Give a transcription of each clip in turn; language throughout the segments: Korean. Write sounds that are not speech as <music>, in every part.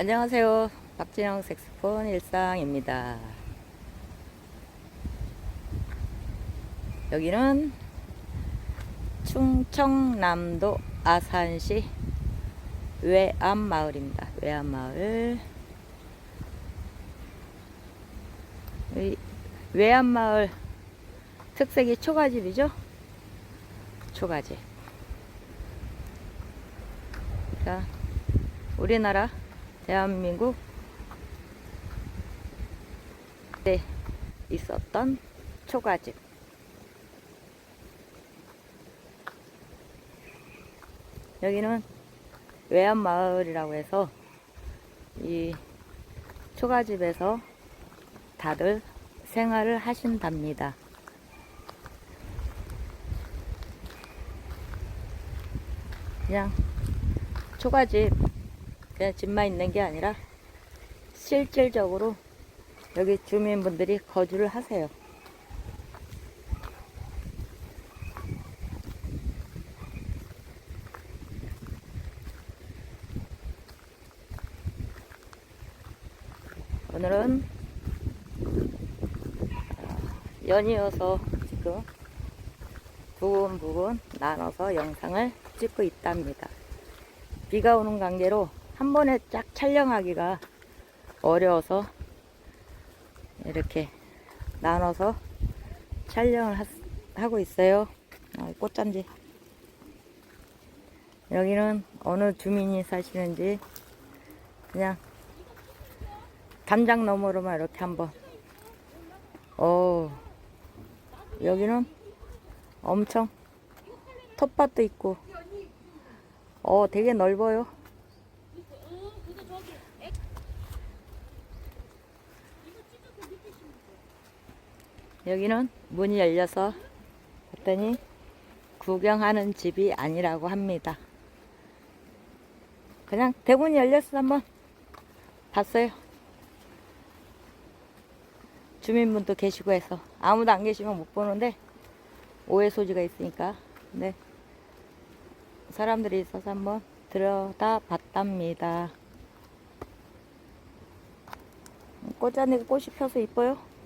안녕하세요. 박진영 색스폰 일상입니다. 여기는 충청남도 아산시 외암마을입니다. 외암마을. 이 외암마을 특색이 초가집이죠? 초가집. 자, 우리나라 대한민국 때 있었던 초가집. 여기는 외암마을이라고 해서 이 초가집에서 다들 생활을 하신답니다. 그냥 초가집 그냥 집만 있는 게 아니라 실질적으로 여기 주민분들이 거주를 하세요. 오늘은 연이어서 지금 부분 부분 나눠서 영상을 찍고 있답니다. 비가 오는 관계로 한 번에 쫙 촬영하기가 어려워서 이렇게 나눠서 촬영을 하, 하고 있어요. 아, 꽃잔디. 여기는 어느 주민이 사시는지 그냥 담장 너머로만 이렇게 한번. 어, 여기는 엄청 텃밭도 있고, 어, 되게 넓어요. 여기는 문이 열려서 봤더니 구경하는 집이 아니라고 합니다. 그냥 대문이 열렸어 한번 봤어요. 주민분도 계시고 해서 아무도 안 계시면 못 보는데 오해 소지가 있으니까 네 사람들이 있어서 한번 들여다 봤답니다. 꽃잔디가 꽃이 펴서 이뻐요.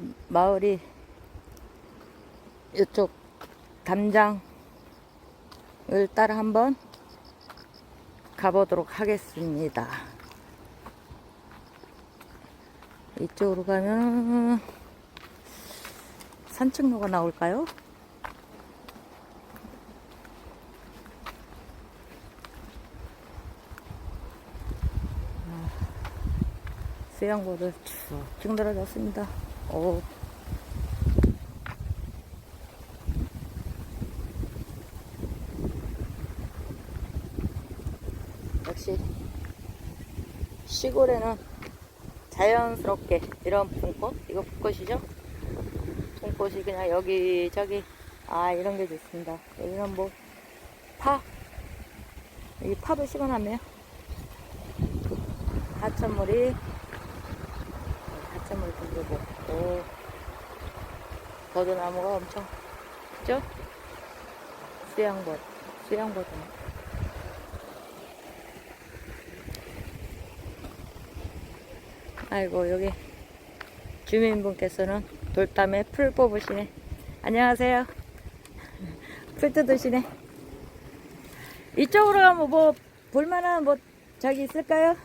네, 마을이 이쪽 담장을 따라 한번 가보도록 하겠습니다. 이쪽으로 가면 산책로가 나올까요? 아, 수영보드 쭉쭉 늘어졌습니다. 오. 역시 시골에는 자연스럽게 이런 붕꽃 이거 붕꽃이죠? 붕꽃이 그냥 여기 저기 아 이런 게 좋습니다. 여기는 뭐 파 여기 파도 시원하네요. 하천물이 들고 오 버드나무가 엄청 크죠? 수양버드 아이고 여기 주민분께서는 돌담에 풀 뽑으시네 안녕하세요 풀 뜯으시네 이쪽으로 가면 뭐 볼만한 뭐 저기 있을까요?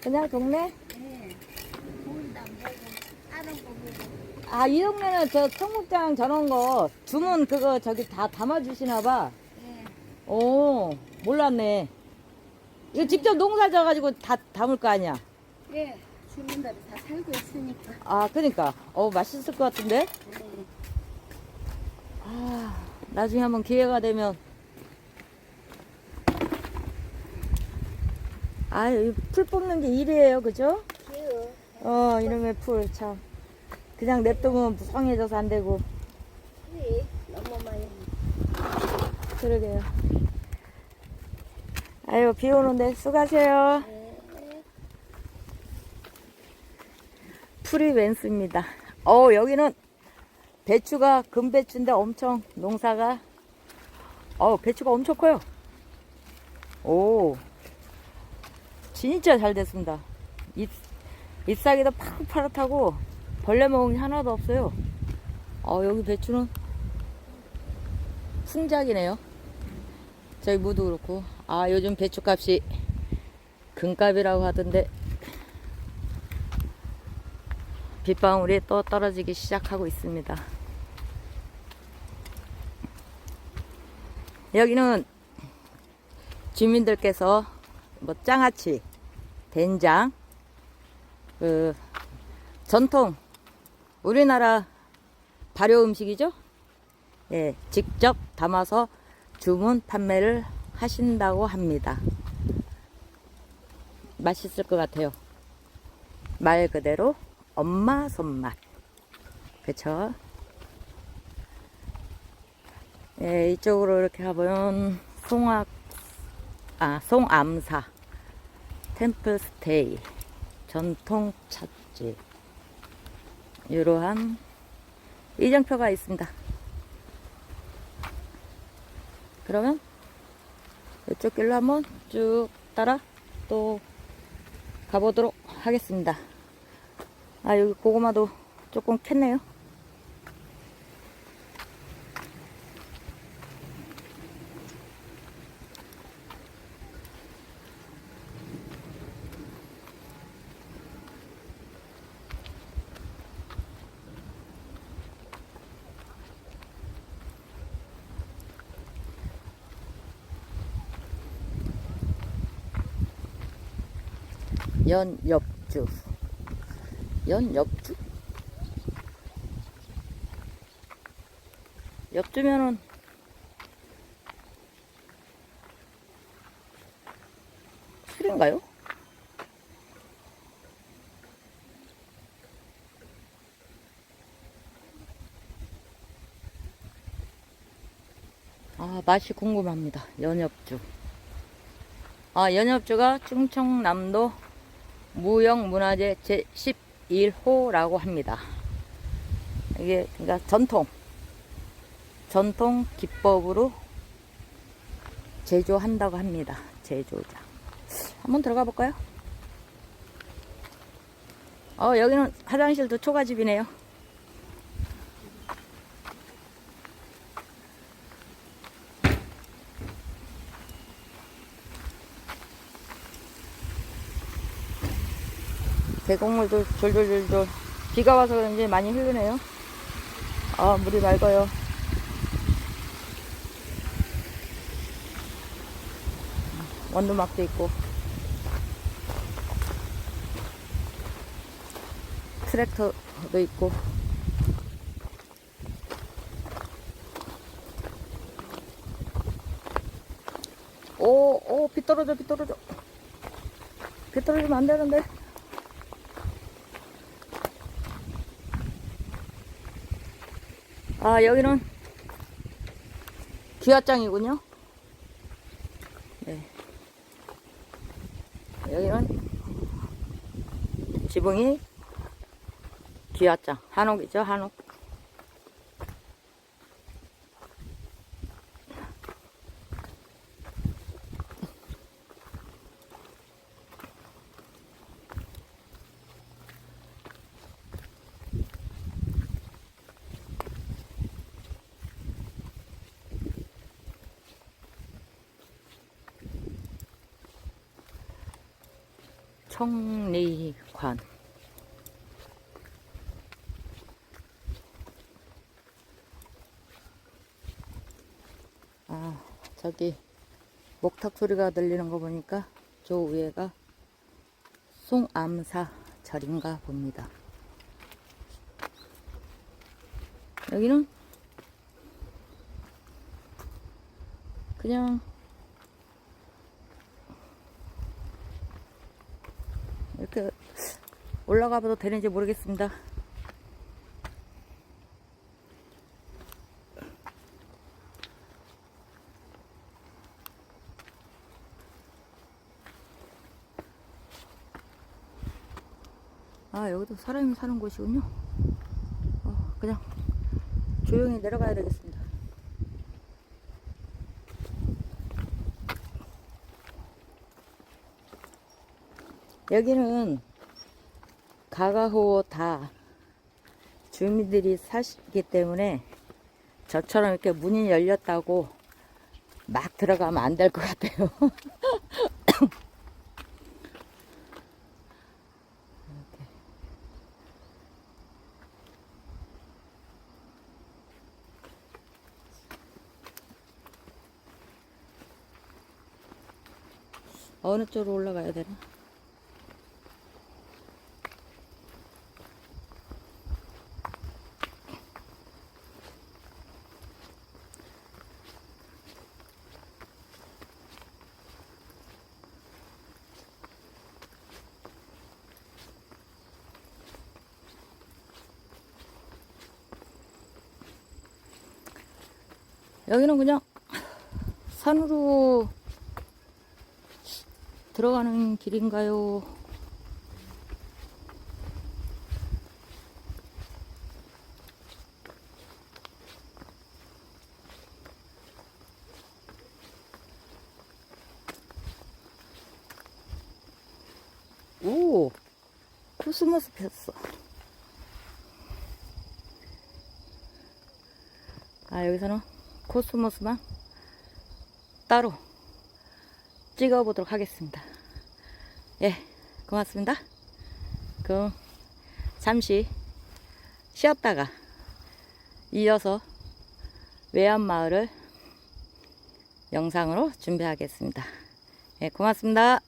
그냥 동네? 아 이 동네는 저 청국장 저런 거 주문 그거 저기 다 담아주시나 봐 오, 몰랐네. 이거 직접 농사 져가지고 다 담을 거 아니야? 예, 주민들이 다 살고 있으니까. 아, 그니까. 어, 맛있을 것 같은데? 네. 아, 나중에 한번 기회가 되면. 아, 이풀 뽑는 게 일이에요, 그죠? 귀여워. 어, 이놈의 풀, 참. 그냥 냅두면 무성해져서 안 되고. 예, 너무 많이. 그러게요. 아유, 비 오는데 수고하세요. 네. 풀이 웬스입니다. 어, 여기는 배추가 금배추인데 엄청 농사가 어 배추가 엄청 커요. 오 진짜 잘 됐습니다. 잎 잎사귀도 파릇파릇하고 벌레 먹은 게 하나도 없어요. 어 여기 배추는 풍작이네요. 저희 무도 그렇고 아 요즘 배추 값이 금값이라고 하던데 빗방울이 또 떨어지기 시작하고 있습니다. 여기는 주민들께서 뭐 장아찌, 된장, 그 전통 우리나라 발효 음식이죠. 예, 직접 담아서 주문 판매를 하신다고 합니다. 맛있을 것 같아요. 말 그대로 엄마 손맛. 그쵸? 예, 이쪽으로 이렇게 가보면 송악, 아, 송암사, 템플스테이, 전통 찻집. 이러한 이정표가 있습니다. 그러면 이쪽 길로 한번 쭉 따라 또 가보도록 하겠습니다. 아, 여기 고구마도 조금 캤네요. 연엽주. 연엽주? 엽주면은 술인가요? 아, 맛이 궁금합니다. 연엽주. 아, 연엽주가 충청남도 무형문화재 제11호라고 합니다. 이게 그러니까 전통 전통 기법으로 제조한다고 합니다. 제조자. 한번 들어가 볼까요? 어, 여기는 화장실도 초가집이네요. 계곡물도 졸졸졸졸 비가 와서 그런지 많이 흐르네요. 아, 물이 맑아요. 원두막도 있고. 트랙터도 있고. 오, 오, 비 떨어져, 비 떨어져. 비 떨어지면 안 되는데. 아, 여기는 기와장이군요. 네. 여기는 지붕이 기와장. 한옥이죠, 한옥. 청리관. 아, 저기 목탁 소리가 들리는 거 보니까 저 위에가 송암사 절인가 봅니다. 여기는 그냥 이렇게 올라가 봐도 되는지 모르겠습니다. 아, 여기도 사람이 사는 곳이군요. 어, 그냥 조용히 내려가야 되겠습니다. 여기는 가가호 다 주민들이 사시기 때문에 저처럼 이렇게 문이 열렸다고 막 들어가면 안 될 것 같아요. <laughs> 어느 쪽으로 올라가야 되나? 여기는 그냥 산으로 들어가는 길인가요? 오, 코스모스 폈어. 아, 여기서는 코스모스만 따로 찍어 보도록 하겠습니다. 예, 고맙습니다. 그럼 잠시 쉬었다가 이어서 외암마을을 영상으로 준비하겠습니다. 예, 고맙습니다.